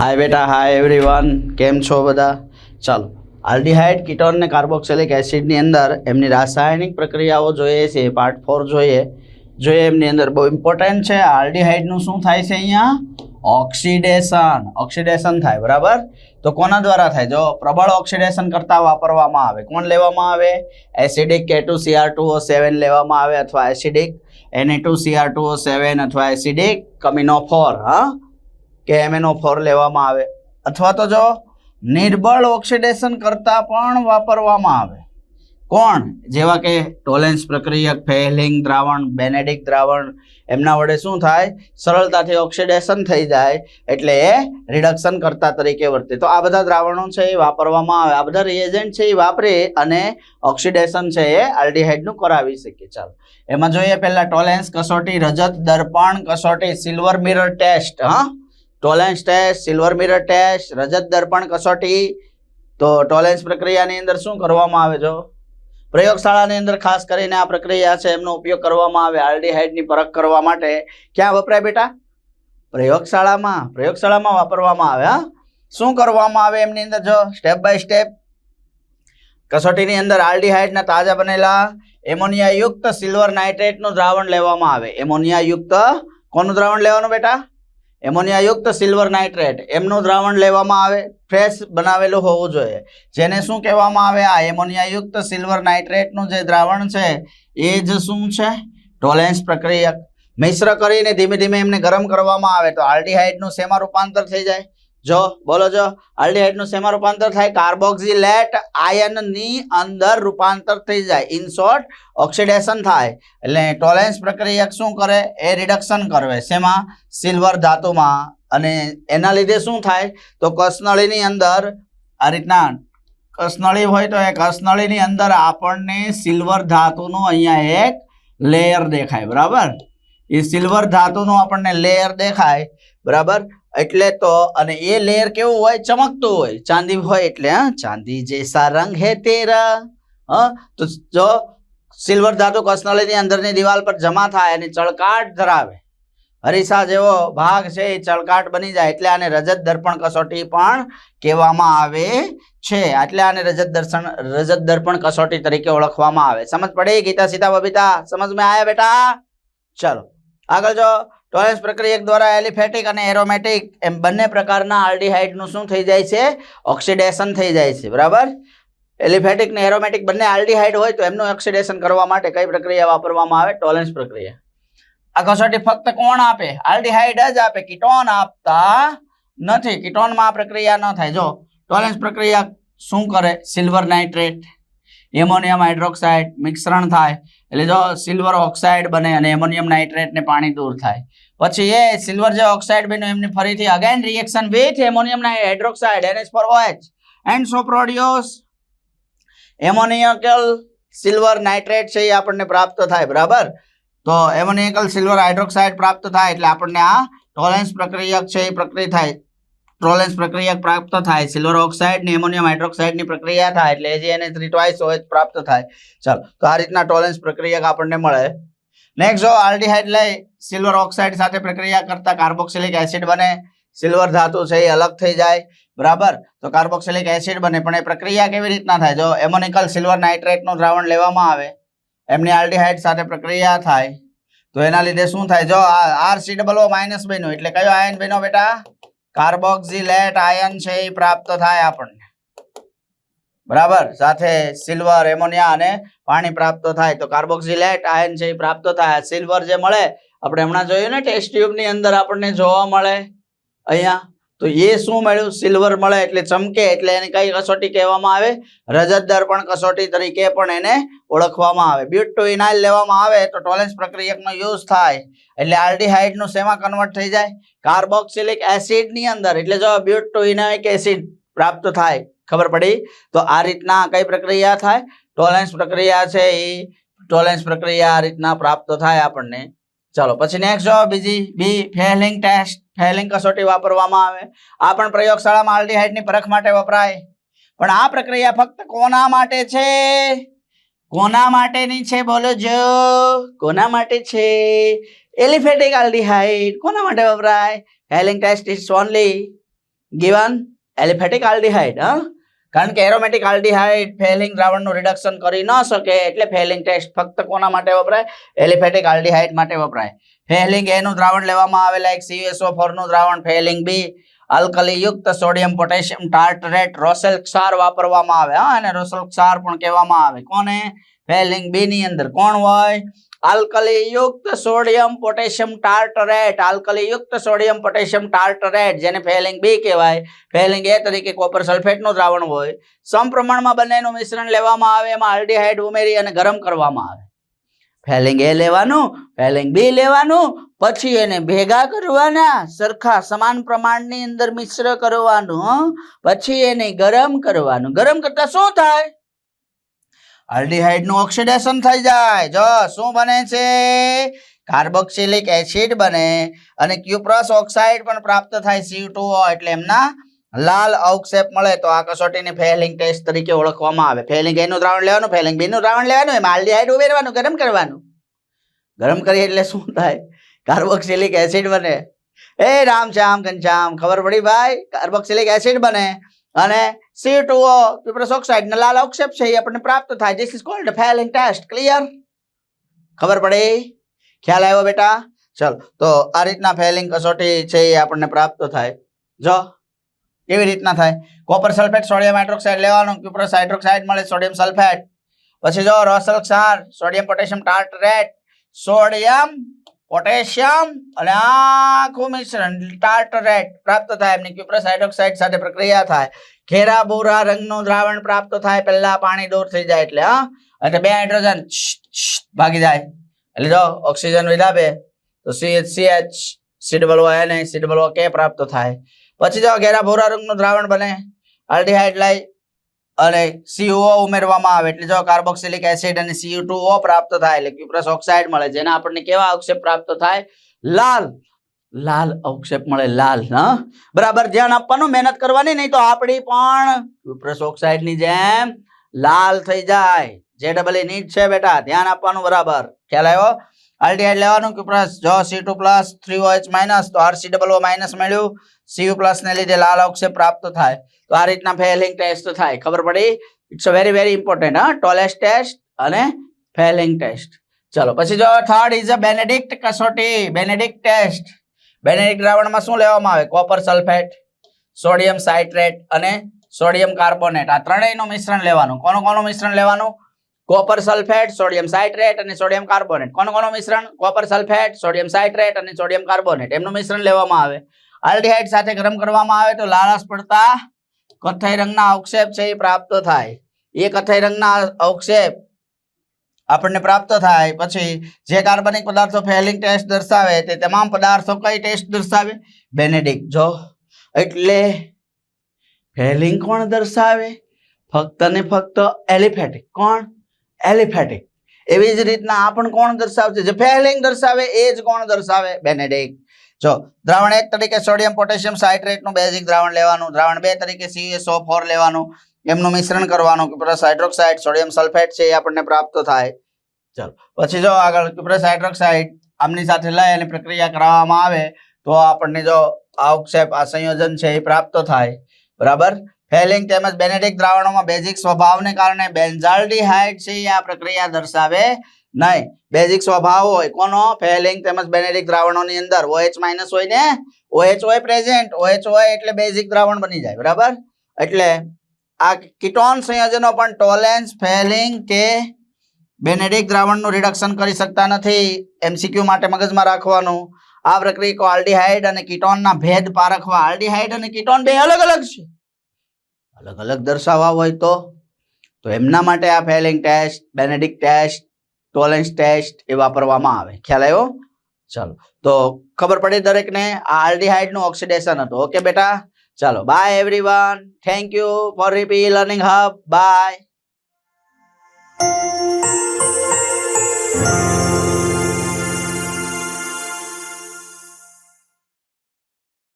હાય બેટા hi everyone કેમ છો બધા? ચાલો, આલ્ડીહાઇડ કીટોન ને કાર્બોક્સિલિક એસિડની અંદર એમની રાસાયણિક પ્રક્રિયાઓ જોઈએ છે પાર્ટ ફોર જોઈએ. જોઈએ એમની અંદર બહુ ઇમ્પોર્ટન્ટ છે આલ્ડીહાઇડનું શું થાય છે અહીંયા? ઓક્સિડેશન. ઓક્સિડેશન થાય, બરાબર? તો કોના દ્વારા થાય? જો પ્રબળ ઓક્સિડેશન કરતાં વાપરવામાં આવે, કોણ લેવામાં આવે? Acidic K two Cr two O seven લેવામાં આવે અથવા એસિડિક એને two Cr two O seven અથવા એસિડિક કમિનોફોર હા? કે એમએનઓ ફોર લેવામાં આવે. અથવા તો જો નિર્બળ ઓક્સિડેશન કરતાં પણ વાપરવામાં આવે. કોણ? જેવા કે ટોલેન્સ પ્રક્રિયક ફેલિંગ દ્રાવણ બેનેડિક દ્રાવણ, એમના વડે શું થાય? સરળતાથી ઓક્સિડેશન થઈ જાય, એટલે એ રિડક્શન કરતા તરીકે વર્તે. તો આ બધા દ્રાવણો છે એ વાપરવામાં આવે. આ બધા રિએજન્ટ છે એ વાપરે અને ઓક્સિડેશન છે એ આલ્ડીહાઇડનું કરાવી શકીએ ચાલો. એમાં જોઈએ પહેલાં ટોલેન્સ કસોટી, રજત દર્પણ કસોટી, સિલ્વર મિરર ટેસ્ટ, હા? Tollens test, silver mirror test, રજત દર્પણ કસોટી. તો ટોલેન્સ પ્રક્રિયાની અંદર શું કરવામાં આવે જો? પ્રયોગશાળાની અંદર ખાસ કરીને આ પ્રક્રિયા છે, એમનો ઉપયોગ કરવામાં આવે આલ્ડીહાઇડની પરખ કરવા માટે. ક્યાં વપરાય બેટા? પ્રયોગશાળામાં. પ્રયોગશાળામાં વાપરવામાં આવે શું કરવામાં આવે એમની અંદર જો? Step by step. કસોટીની અંદર આલ્ડીહાઇડના તાજા બનેલા એમોનિયા યુક્ત સિલ્વર નાઇટ્રેટનું દ્રાવણ લેવામાં આવે. એમોનિયા યુક્ત કોનું દ્રાવણ લેવાનું બેટા? એમોનિયા યુક્ત સિલ્વર નાઇટ્રેટ એમનું દ્રાવણ લેવામાં આવે ફ્રેશ બનાવેલું હોવું જોઈએ. જેને શું કહેવામાં આવે? આ એમોનિયાયુક્ત સિલ્વર નાઇટ્રેટનું જે દ્રાવણ છે, એ જ શું છે? ટોલેન્સ પ્રક્રિયક. મિશ્ર કરીને ધીમે ધીમે એમને ગરમ કરવામાં આવે તો આલ્ડીહાઇડનું શેમાં રૂપાંતર થઈ જાય? જો, બોલો જો. આલ્ડીહાઇડનું શેમાં રૂપાંતર થાય? કાર્બોક્સિલેટ આયનની અંદર રૂપાંતર થઈ જાય. ઇન શોર્ટ ઓક્સિડેશન થાય. એટલે ટોલેન્સ પ્રક્રિયક શું કરે? એ રિડક્શન કરવે. શેમાં? સિલ્વર ધાતુમાં. અને એના લીધે શું થાય? તો કસનળીની અંદર આ રીતના કસનળી હોય તો એ કસનળીની અંદર આપણને સિલ્વર ધાતુનું અહીંયા એક લેયર દેખાય. બરાબર? એ સિલ્વર ધાતુનું આપણને લેયર દેખાય. બરાબર? એટલે તો, અને એ લેયર કેવું હોય? ચમકતું હોય. ચાંદી હોય એટલે, હા. ચાંદી જૈસા રંગ હે તેરા, હા. તો જો સિલ્વર ધાતુ કસનળીની અંદરની દિવાલ પર જમા થાય અને ચળકાટ ધરાવે. હરીસા જેવો ભાગ છે એ ચળકાટ બની જાય, એટલે આને રજત દર્પણ કસોટી પણ કહેવામાં આવે છે. એટલે આને રજત દર્શન, રજત દર્પણ કસોટી તરીકે ઓળખવામાં આવે. સમજ પડે? ગીતા સીતા બબીતા, સમજ મેં આયા બેટા? ચલો, આગળ જો. ટોલેન્સ પ્રક્રિયક દ્વારા એલિફેટિક અને એરોમેટિક એમ બંને પ્રકારના આલ્ડીહાઇડનું શું થઈ જાય છે? ઓક્સિડેશન થઈ જાય છે, બરાબર? એલિફેટિક ને એરોમેટિક બંને આલ્ડીહાઇડ હોય તો એમનું ઓક્સિડેશન કરવા માટે કઈ પ્રક્રિયા વાપરવામાં આવે? ટોલેન્સ પ્રક્રિયા. આ કસોટી ફક્ત કોણ આપે? આલ્ડીહાઇડ જ આપે. કિટોન આપતા નથી. કિટોનમાં આ પ્રક્રિયા ન થાય. જો, ટોલેન્સ પ્રક્રિયા શું કરે? સિલ્વર નાઇટ્રેટ, એમોનિયમ હાઇડ્રોક્સાઇડ મિશ્રણ થાય. એટલે જો સિલ્વર ઓક્સાઇડ બને અને એમોનિયમ નાઇટ્રેટ ને પાણી દૂર થાય. પછી એ સિલ્વર જે ઓક્સાઇડ બન્યું એમની ફરીથી again reaction with ammonium hydroxide NH four OH and so produce ammoniacal silver nitrate છે એ આપણને પ્રાપ્ત થાય, બરાબર? તો એમોનિયકલ સિલ્વર હાઇડ્રોક્સાઇડ પ્રાપ્ત થાય એટલે આપણને આ ટોલેન્સ પ્રક્રિયક છે એ પ્રક્રિયા થાય. ટોલેન્સ પ્રક્રિયા પ્રાપ્ત થાય. સિલ્વર ઓક્સાઇડ ને એમોનિયમ હાઇડ્રોક્સાઇડની પ્રક્રિયા થાય એટલે જે એને થ્રી ટ્વાઇસ પ્રાપ્ત થાય. ચાલો, તો આ રીતના ટોલેન્સ પ્રક્રિયક આપણને મળે. નેક્સ્ટ જો આલ્ડીહાઇડ લઈ, સિલ્વર ઓક્સાઇડ સાથે પ્રક્રિયા કરતા કાર્બોક્સિલિક એસિડ બને. સિલ્વર ધાતુ છે એ અલગ થઈ જાય. બરાબર? તો કાર્બોક્સિલિક એસિડ બને, પણ એ પ્રક્રિયા કેવી રીતના થાય? જો એમોનિકલ સિલ્વર નાઇટ્રેટનું દ્રાવણ લેવામાં આવે, એમની આલ્ડીહાઇડ સાથે પ્રક્રિયા થાય, તો એના લીધે શું થાય? જો R C double O minus બન્યું, એટલે કયો આયન બન્યો બેટા? કાર્બોક્સિલેટ આયન છે એ પ્રાપ્ત થાય આપણને. બરાબર? સાથે સિલ્વર, એમોનિયા અને પાણી પ્રાપ્ત થાય. તો કાર્બોક્સિલેટ આયન છે એ પ્રાપ્ત થાય. સિલ્વર જે મળે, આપણે હમણાં જોયું ને ટેસ્ટ ટ્યુબની અંદર આપણને જોવા મળે. અહીંયા. તો એ શું મળ્યું? સિલ્વર મળે એટલે ચમકે, એટલે એને કઈ કસોટી કહેવામાં આવે? રજત દર્પણ કસોટી તરીકે પણ એને ઓળખવામાં આવે. બ્યુટ ટુ ઇનાઇલ લેવામાં આવે તો ટોલેન્સ પ્રક્રિયકનો યુઝ થાય. એટલે આલ્ડીહાઇડનું શેમાં કન્વર્ટ થઈ જાય? કાર્બોક્સિલિક એસિડની અંદર, એટલે જો બ્યુટ એસિડ પ્રાપ્ત થાય, ખબર પડી? તો આ રીતના કઈ પ્રક્રિયા થાય? ટોલેન્સ પ્રક્રિયા છે એ ટોલેન્સ પ્રક્રિયા આ રીતના પ્રાપ્ત થાય આપણને. ચલો, પછી નેક્સ્ટ જો બીજી, બી ફેલિંગ ટેસ્ટ ફેલિંગ કસોટી વાપરવામાં આવે. આ પણ પ્રયોગશાળામાં આલ્ડીહાઇડની પરખ માટે વપરાય. પણ આ પ્રક્રિયા ફક્ત કોના માટે છે? કોના માટેની છે? બોલો જો. કોના માટે છે? એલિફેટિક આલ્ડીહાઇડ કોના માટે વપરાય? Fehling test is only given aliphatic aldehyde હા? કારણ કે એરોમેટિક આલ્ડીહાઇડ ફેલિંગ દ્રાવણનું રિડક્શન કરી ન શકે, એટલે ફેલિંગ ટેસ્ટ ફક્ત કોના માટે વપરાય? એલિફેટિક આલ્ડીહાઇડ માટે વપરાય. ફેલિંગ એનું દ્રાવણ લેવામાં આવેલા એક સીએસઓ ફોરનું દ્રાવણ ફેલિંગ બી અલ્કલીયુક્ત સોડિયમ પોટેશિયમ ટાર્ટરેટ રોસેલ ક્ષાર વાપરવામાં આવે. હા અને રોસેલ ક્ષાર પણ કહેવામાં આવે. કોને? ફેલિંગ બી ની અંદર. કોણ હોય? આલ્કલી યુક્ત સોડિયમ પોટેશિયમ ટાર્ટરેટ. આલ્કલી યુક્ત સોડિયમ પોટેશિયમ ટાર્ટરેટ, જેને ફેલિંગ બી કહેવાય. ફેલિંગ એ તરીકે કોપર સલ્ફેટનું દ્રાવણ હોય. સમપ્રમાણમાં બંનેનું મિશ્રણ લેવામાં આવે, એમાં આલ્ડીહાઇડ ઉમેરી અને ગરમ કરવામાં આવે. ફેલિંગ એ લેવાનું, ફેલિંગ બી લેવાનું, પછી એને ભેગા કરવાના, સરખા સમાન પ્રમાણની અંદર મિશ્ર કરવાનું? પછી એને ગરમ કરવાનું. ગરમ કરતા શું થાય? આલ્ડીહાઇડનું ઓક્સિડેશન થઈ જાય. જો, શું બને છે? કાર્બોક્સિલિક એસિડ બને અને ક્યુપ્રસ ઓક્સાઇડ પણ પ્રાપ્ત થાય સીયુ એટલે એમના લાલ અવક્ષેપ મળે તો આ કસોટીને ફેલિંગ ટેસ્ટ તરીકે ઓળખવામાં આવે. ફેલિંગ એનું દ્રાવણ લેવાનું, ફેલિંગ બીનું દ્રાવણ લેવાનું, એમાં આલ્ડીહાઇડ ઉમેરવાનું, ગરમ કરવાનું. ગરમ કરીએ એટલે શું થાય? કાર્બોક્સિલિક એસિડ બને. એ રામ શ્યામ ઘનશ્યામ ખબર પડી ભાઈ? કાર્બોક્સિલિક એસિડ બને. અને C two O cuprous oxide ને લાલ અવક્ષેપ છે, એ આપણને પ્રાપ્ત થાય. This is called Fehling test clear ખબર પડી? ખ્યાલ આવ્યો બેટા? ચાલો, તો આ રીતના ફેલિંગ કસોટી છે, એ આપણને પ્રાપ્ત થાય. જો, કેવી રીતના થાય? કોપર સલ્ફેટ સોડિયમ હાઇડ્રોક્સાઇડ લેવાનું ક્યુપ્રસ હાઇડ્રોક્સાઇડ મળે સોડિયમ સલ્ફેટ પછી જો રોસલ ક્ષાર sodium potassium tartrate sodium potassium અને આખું મિશ્રણ ટાર્ટરેટ પ્રાપ્ત થાય એમની ક્યુપ્રસ હાઇડ્રોક્સાઇડ સાથે પ્રક્રિયા થાય ઘેરા ભૂરા રંગનું દ્રાવણ પ્રાપ્ત થાય પહેલા પાણી દૂર થઈ જાય એટલે હા એટલે બે હાઇડ્રોજન ભાગી જાય એટલે જો ઓક્સિજન વિધાબે તો C H C H C double નહીં એન સી કે પ્રાપ્ત થાય પછી જો ઘેરા ભૂરા રંગનું દ્રાવણ બને આલ્ડીહાઇડ લાઈ અને સીઓ ઉમેરવામાં આવે. એટલે જો કાર્બોક્સિલિક એસિડ અને સીઓ પ્રાપ્ત થાય, એટલે ક્યુપ્રસ ઓક્સાઇડ મળે, જેના આપણને કેવા અવક્ષેપ પ્રાપ્ત થાય? લાલ. લાલ અવક્ષેપ મળે, લાલ, હા? બરાબર, ધ્યાન આપવાનું, મહેનત કરવાની, નહીં તો આપણી પણ ક્યુપ્રસ ઓક્સાઇડ જેમ લાલ થઈ જાય. જે ડબલ એ નીટ છે બેટા, ધ્યાન આપવાનું, બરાબર. ખ્યાલ આવ્યો? આલ્ડીહાઇડ લેવાનું કે પ્લસ જો C two plus three OH minus તો આરસી ડબલ ઓ માઇનસ મળ્યું. સીયુ પ્લસ ને લીધે લાલ અવક્ષેપ પ્રાપ્ત થાય. તો આ રીતના ફેલિંગ ટેસ્ટ થાય. ખબર પડી? It's a very very important હા. ટોલેસ્ટ ટેસ્ટ અને ફેલિંગ ટેસ્ટ ચલો, પછી જો થર્ડ ઇઝ અ બેનેડિક્ટ કસોટી. બેનેડિક્ટ ટેસ્ટ બેનેડિક્ટ દ્રાવણમાં શું લેવામાં આવે? કોપર સલ્ફેટ સોડિયમ સાઇટ્રેટ અને સોડિયમ કાર્બોનેટ આ ત્રણેયનું મિશ્રણ લેવાનું. કોનું કોનું મિશ્રણ લેવાનું? કોપર સલ્ફેટ સોડિયમ સાઇટ્રેટ અને સોડિયમ કાર્બોનેટ કોનું કોનું મિશ્રણ? કોપર સલ્ફેટ સોડિયમ સાઇટ્રેટ અને સોડિયમ કાર્બોનેટ એમનું મિશ્રણ લેવામાં આવે. આલ્ડીહાઇડ સાથે ગરમ કરવામાં આવે તો લાલાશ પડતા કથ્થઈ રંગના અવક્ષેપ છે એ પ્રાપ્ત થાય. એ કથ્થઈ રંગના અવક્ષેપ આપણને પ્રાપ્ત થાય. પછી જે કાર્બનિક પદાર્થો ફેલિંગ ટેસ્ટ દર્શાવે તે તમામ પદાર્થો કઈ ટેસ્ટ દર્શાવે? બેનેડિક જો. એટલે ફેલિંગ કોણ દર્શાવે? ફક્ત ને ફક્ત એલિફેટિક કોણ? એલિફેટિક. એવી જ રીતના આ પણ કોણ દર્શાવશે? જે ફેલિંગ દર્શાવે એ જ કોણ દર્શાવે? બેનેડિક જો, દ્રાવણ એક તરીકે સોડિયમ, પોટેશિયમ સાઇટ્રેટનું બેઝિક દ્રાવણ લેવાનું, દ્રાવણ બે તરીકે સીએસઓ ફોર લેવાનું, એમનું મિશ્રણ કરવાનું ક્યુપ્રસ હાઇડ્રોક્સાઇડ, સોડિયમ સલ્ફેટ છે એ આપણને પ્રાપ્ત થાય. ચલો, પછી જો આગળ ક્યુપ્રસ હાઇડ્રોક્સાઇડ આમની સાથે લઈ અને પ્રક્રિયા કરાવવામાં આવે, તો આપણને જો આ ઉક્ષેપ, આ સંયોજન છે એ પ્રાપ્ત થાય. બરાબર? ફેલિંગ તેમજ બેનેડિક દ્રાવણોમાં બેઝિક સ્વભાવને કારણે બેન્ઝાલ્ડીહાઇડ છે આ પ્રક્રિયા દર્શાવે નહીં. બેઝિક સ્વભાવ હોય કોનો? ફેલિંગ તેમજ બેનેડિક દ્રાવણોની અંદર. OH માઇનસ હોય ને? OH હોય પ્રેઝન્ટ. OH હોય એટલે બેઝિક દ્રાવણ બની જાય. બરાબર? એટલે આ કીટોન સંયોજનો પણ ટોલેન્સ, ફેલિંગ કે બેનેડિક દ્રાવણનું રિડક્શન કરી શકતા નથી. એમસીક્યુ માટે મગજમાં રાખવાનું. આ પ્રક્રિયા આલ્ડીહાઇડ અને કીટોનના ભેદ પારખવા. આલ્ડીહાઇડ અને કીટોન બે અલગ અલગ છે. અલગ અલગ દર્શાવવા હોય તો તો એમના માટે આ Fehling test Benedict test, Tollens test એ વાપરવામાં આવે. ખ્યાલ આવ્યો? ચાલો. તો ખબર પડી દરેકને આ આલ્ડીહાઇડનું ઓક્સિડેશન હતું. ઓકે બેટા? ચાલો. Bye everyone thank you for રીપી learning hub by